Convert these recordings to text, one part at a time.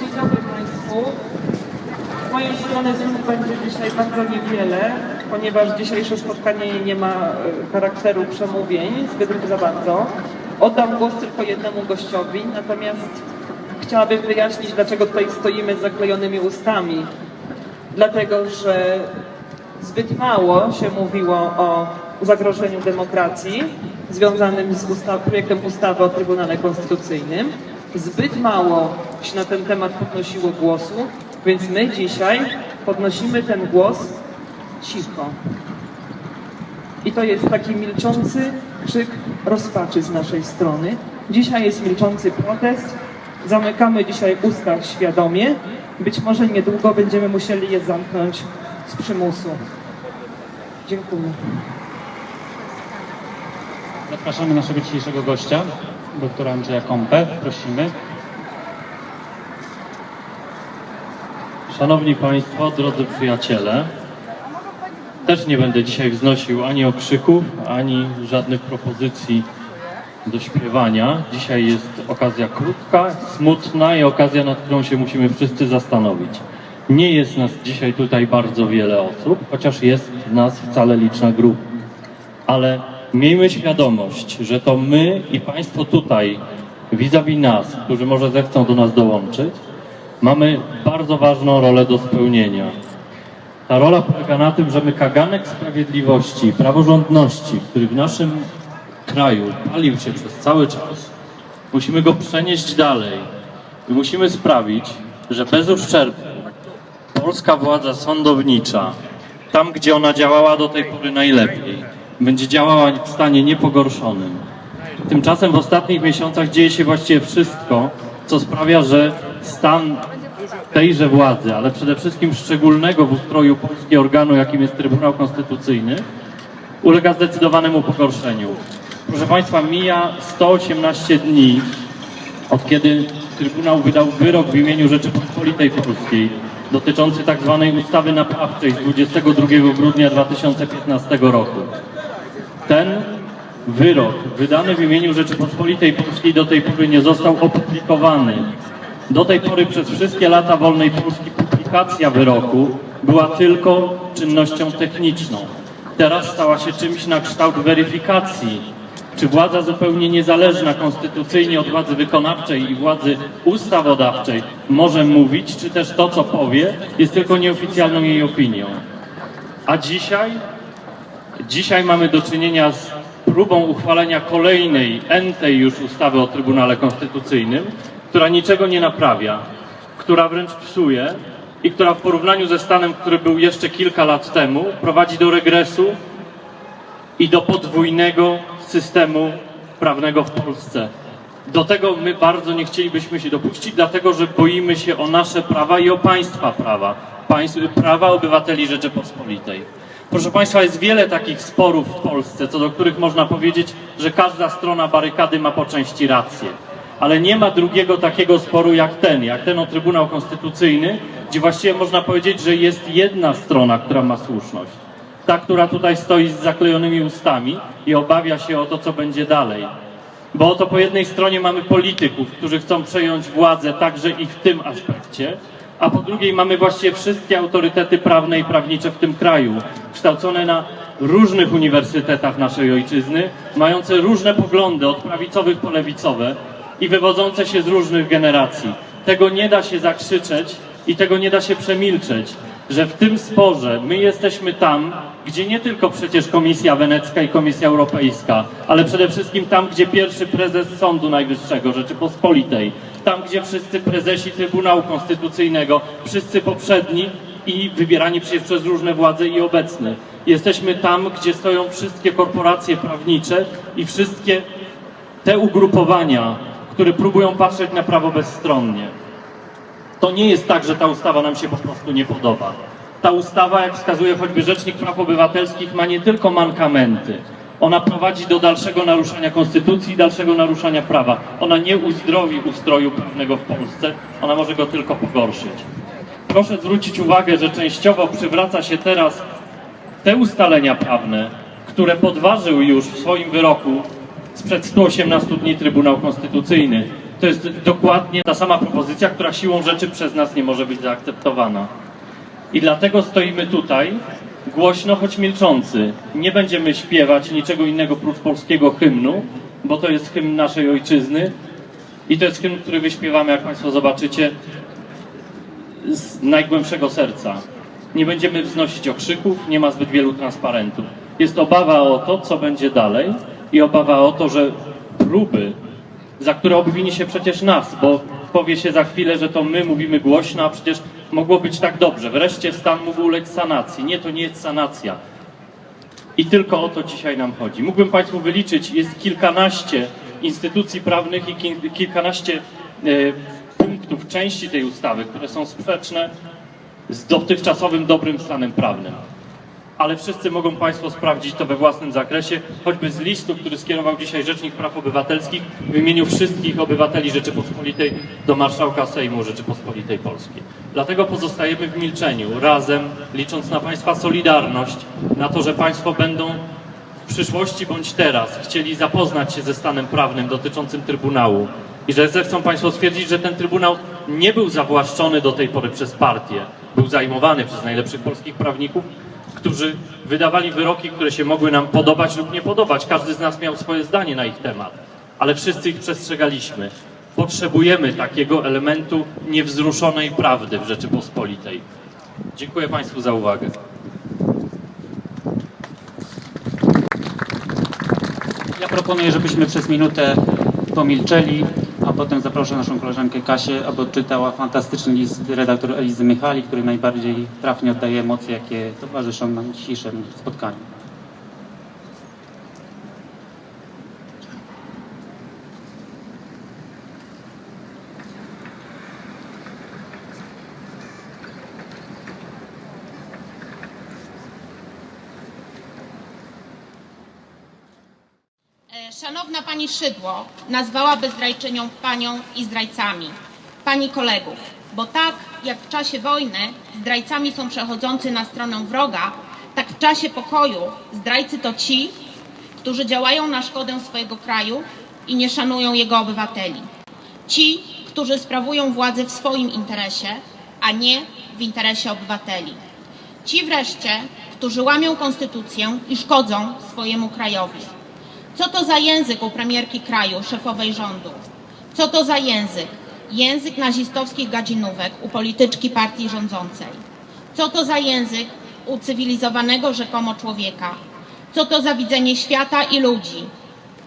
Dzień dobry Państwu. Z mojej strony słów będzie dzisiaj bardzo niewiele, ponieważ dzisiejsze spotkanie nie ma e, charakteru przemówień zbyt za bardzo. Oddam głos tylko jednemu gościowi, natomiast chciałabym wyjaśnić, dlaczego tutaj stoimy z zaklejonymi ustami. Dlatego, że zbyt mało się mówiło o zagrożeniu demokracji związanym z projektem ustawy o Trybunale Konstytucyjnym. Zbyt mało się na ten temat podnosiło głosu, więc my dzisiaj podnosimy ten głos cicho. I to jest taki milczący krzyk rozpaczy z naszej strony. Dzisiaj jest milczący protest. Zamykamy dzisiaj usta świadomie. Być może niedługo będziemy musieli je zamknąć z przymusu. Dziękuję. Zapraszamy naszego dzisiejszego gościa, doktora Andrzeja Kąpę. Prosimy. Szanowni Państwo, drodzy przyjaciele, też nie będę dzisiaj wznosił ani okrzyków, ani żadnych propozycji do śpiewania. Dzisiaj jest okazja krótka, smutna i okazja, nad którą się musimy wszyscy zastanowić. Nie jest nas dzisiaj tutaj bardzo wiele osób, chociaż jest nas wcale liczna grupa. Ale miejmy świadomość, że to my i Państwo tutaj, vis-a-vis nas, którzy może zechcą do nas dołączyć, mamy bardzo ważną rolę do spełnienia. Ta rola polega na tym, że my kaganek sprawiedliwości praworządności, który w naszym kraju palił się przez cały czas, musimy go przenieść dalej i musimy sprawić, że bez uszczerbku polska władza sądownicza, tam gdzie ona działała do tej pory najlepiej, będzie działała w stanie niepogorszonym. Tymczasem w ostatnich miesiącach dzieje się właściwie wszystko, co sprawia, że stan tejże władzy, ale przede wszystkim szczególnego w ustroju polskiego organu, jakim jest Trybunał Konstytucyjny, ulega zdecydowanemu pogorszeniu. Proszę Państwa, mija 118 dni od kiedy Trybunał wydał wyrok w imieniu Rzeczypospolitej Polskiej dotyczący tzw. ustawy naprawczej z 22 grudnia 2015 roku. Ten wyrok wydany w imieniu Rzeczypospolitej Polskiej do tej pory nie został opublikowany. Do tej pory przez wszystkie lata wolnej Polski publikacja wyroku była tylko czynnością techniczną. Teraz stała się czymś na kształt weryfikacji, czy władza zupełnie niezależna konstytucyjnie od władzy wykonawczej i władzy ustawodawczej może mówić, czy też to, co powie, jest tylko nieoficjalną jej opinią. A dzisiaj Dzisiaj mamy do czynienia z próbą uchwalenia kolejnej, entej już ustawy o Trybunale Konstytucyjnym, która niczego nie naprawia, która wręcz psuje i która w porównaniu ze stanem, który był jeszcze kilka lat temu, prowadzi do regresu i do podwójnego systemu prawnego w Polsce. Do tego my bardzo nie chcielibyśmy się dopuścić, dlatego że boimy się o nasze prawa i o państwa prawa, państw, prawa obywateli Rzeczypospolitej. Proszę Państwa, jest wiele takich sporów w Polsce, co do których można powiedzieć, że każda strona barykady ma po części rację. Ale nie ma drugiego takiego sporu jak ten, jak ten o Trybunał Konstytucyjny, gdzie właściwie można powiedzieć, że jest jedna strona, która ma słuszność. Ta, która tutaj stoi z zaklejonymi ustami i obawia się o to, co będzie dalej. Bo oto po jednej stronie mamy polityków, którzy chcą przejąć władzę także i w tym aspekcie, a po drugiej mamy właściwie wszystkie autorytety prawne i prawnicze w tym kraju, kształcone na różnych uniwersytetach naszej ojczyzny, mające różne poglądy, od prawicowych po lewicowe i wywodzące się z różnych generacji. Tego nie da się zakrzyczeć i tego nie da się przemilczeć, że w tym sporze my jesteśmy tam, gdzie nie tylko przecież Komisja Wenecka i Komisja Europejska, ale przede wszystkim tam, gdzie pierwszy prezes Sądu Najwyższego Rzeczypospolitej, tam, gdzie wszyscy prezesi Trybunału Konstytucyjnego, wszyscy poprzedni i wybierani przecież przez różne władze i obecne. Jesteśmy tam, gdzie stoją wszystkie korporacje prawnicze i wszystkie te ugrupowania, które próbują patrzeć na prawo bezstronnie. To nie jest tak, że ta ustawa nam się po prostu nie podoba. Ta ustawa, jak wskazuje choćby Rzecznik Praw Obywatelskich, ma nie tylko mankamenty. Ona prowadzi do dalszego naruszania konstytucji dalszego naruszania prawa. Ona nie uzdrowi ustroju prawnego w Polsce, ona może go tylko pogorszyć. Proszę zwrócić uwagę, że częściowo przywraca się teraz te ustalenia prawne, które podważył już w swoim wyroku sprzed 118 dni Trybunał Konstytucyjny. To jest dokładnie ta sama propozycja, która siłą rzeczy przez nas nie może być zaakceptowana. I dlatego stoimy tutaj, głośno choć milczący. Nie będziemy śpiewać niczego innego prócz polskiego hymnu, bo to jest hymn naszej ojczyzny. I to jest hymn, który wyśpiewamy, jak Państwo zobaczycie, z najgłębszego serca. Nie będziemy wznosić okrzyków, nie ma zbyt wielu transparentów. Jest obawa o to, co będzie dalej i obawa o to, że próby, za które obwini się przecież nas, bo powie się za chwilę, że to my mówimy głośno, a przecież mogło być tak dobrze. Wreszcie stan mógł ulec sanacji. Nie, to nie jest sanacja. I tylko o to dzisiaj nam chodzi. Mógłbym Państwu wyliczyć, jest kilkanaście instytucji prawnych i ki- kilkanaście e, punktów części tej ustawy, które są sprzeczne z dotychczasowym dobrym stanem prawnym. Ale wszyscy mogą Państwo sprawdzić to we własnym zakresie, choćby z listu, który skierował dzisiaj Rzecznik Praw Obywatelskich w imieniu wszystkich obywateli Rzeczypospolitej do Marszałka Sejmu Rzeczypospolitej Polskiej. Dlatego pozostajemy w milczeniu, razem, licząc na Państwa solidarność, na to, że Państwo będą w przyszłości bądź teraz chcieli zapoznać się ze stanem prawnym dotyczącym Trybunału i że zechcą Państwo stwierdzić, że ten Trybunał nie był zawłaszczony do tej pory przez partię, był zajmowany przez najlepszych polskich prawników, którzy wydawali wyroki, które się mogły nam podobać lub nie podobać. Każdy z nas miał swoje zdanie na ich temat, ale wszyscy ich przestrzegaliśmy. Potrzebujemy takiego elementu niewzruszonej prawdy w Rzeczypospolitej. Dziękuję Państwu za uwagę. Ja proponuję, żebyśmy przez minutę pomilczeli, potem zaproszę naszą koleżankę Kasię, aby odczytała fantastyczny list redaktor Elizy Michali, który najbardziej trafnie oddaje emocje, jakie towarzyszą nam dzisiejszemu spotkaniu. Pani Szydło nazwałaby zdrajczynią panią i zdrajcami, Pani kolegów, bo tak jak w czasie wojny zdrajcami są przechodzący na stronę wroga, tak w czasie pokoju zdrajcy to ci, którzy działają na szkodę swojego kraju i nie szanują jego obywateli. Ci, którzy sprawują władzę w swoim interesie, a nie w interesie obywateli. Ci wreszcie, którzy łamią konstytucję i szkodzą swojemu krajowi. Co to za język u premierki kraju, szefowej rządu? Co to za język? Język nazistowskich gadzinówek u polityczki partii rządzącej. Co to za język u cywilizowanego rzekomo człowieka? Co to za widzenie świata i ludzi?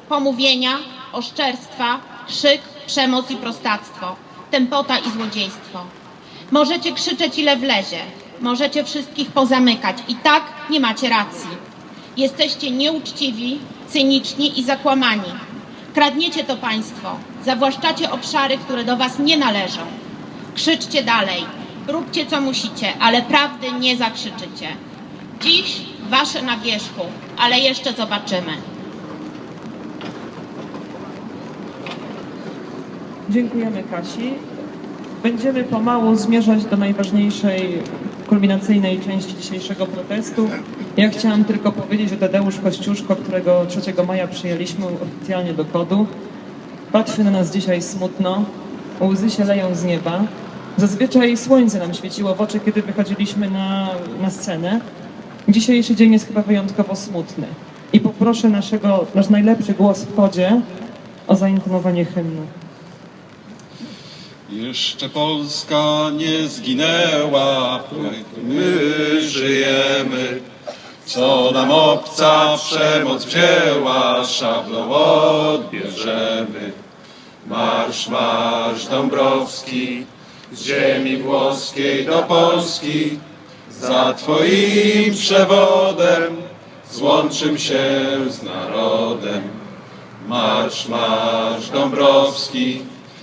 Pomówienia, oszczerstwa, krzyk, przemoc i prostactwo, tempota i złodziejstwo. Możecie krzyczeć ile wlezie, możecie wszystkich pozamykać i tak nie macie racji. Jesteście nieuczciwi, cyniczni i zakłamani. Kradniecie to państwo, zawłaszczacie obszary, które do was nie należą. Krzyczcie dalej, róbcie co musicie, ale prawdy nie zakrzyczycie. Dziś wasze na wierzchu, ale jeszcze zobaczymy. Dziękujemy Kasi. Będziemy pomału zmierzać do najważniejszej, kulminacyjnej części dzisiejszego protestu. Ja chciałam tylko powiedzieć, że Tadeusz Kościuszko, którego 3 maja przyjęliśmy oficjalnie do kodu, patrzy na nas dzisiaj smutno, łzy się leją z nieba. Zazwyczaj słońce nam świeciło w oczy, kiedy wychodziliśmy na, na scenę. Dzisiejszy dzień jest chyba wyjątkowo smutny. I poproszę naszego, nasz najlepszy głos w kodzie o zaintonowanie hymnu. Jeszcze Polska nie zginęła, my żyjemy. Co nam obca przemoc wzięła, szablą odbierzemy. Marsz, marsz Dąbrowski, z ziemi włoskiej do Polski, za Twoim przewodem złączym się z narodem. Marsz, marsz Dąbrowski,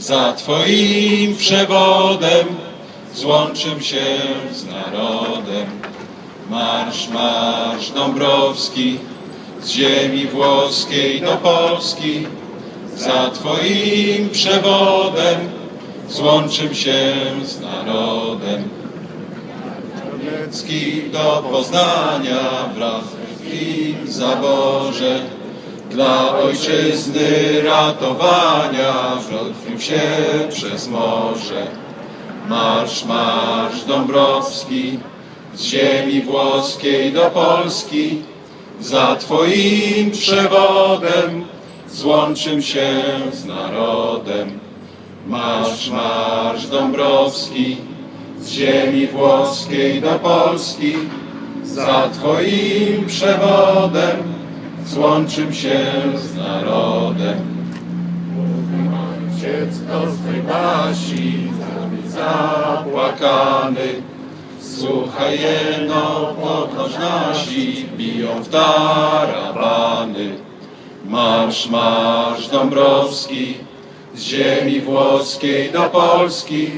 Za Twoim przewodem złączym się z narodem. Marsz, marsz Dąbrowski, z ziemi włoskiej do Polski. Za Twoim przewodem złączym się z narodem. Niemiecki do Poznania wraz w zaborze. Dla ojczyzny ratowania wrotwił się przez morze. Marsz, marsz Dąbrowski, z ziemi włoskiej do Polski. Za Twoim przewodem złączym się z narodem. Marsz, marsz Dąbrowski, z ziemi włoskiej do Polski. Za Twoim przewodem złączym się z narodem. Ojciec do swej basi, zapłakany, słuchaj jeno, podnoś nasi, biją w tarabany. Marsz, marsz Dąbrowski, z ziemi włoskiej do Polski,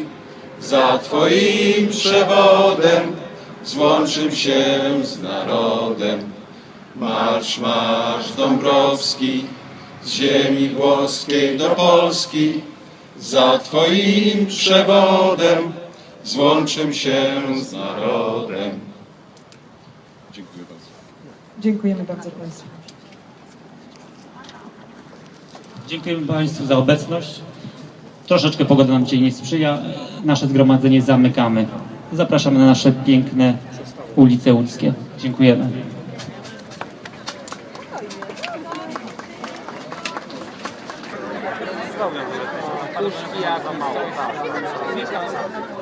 za Twoim przewodem złączym się z narodem. Marsz, marsz Dąbrowski, z ziemi włoskiej do Polski, za Twoim przewodem złączym się z narodem. Dziękuję bardzo. Dziękujemy bardzo Państwu. Dziękujemy Państwu za obecność. Troszeczkę pogoda nam dzisiaj nie sprzyja. Nasze zgromadzenie zamykamy. Zapraszamy na nasze piękne ulice łódzkie. Dziękujemy. Puszki ja za mało. tak.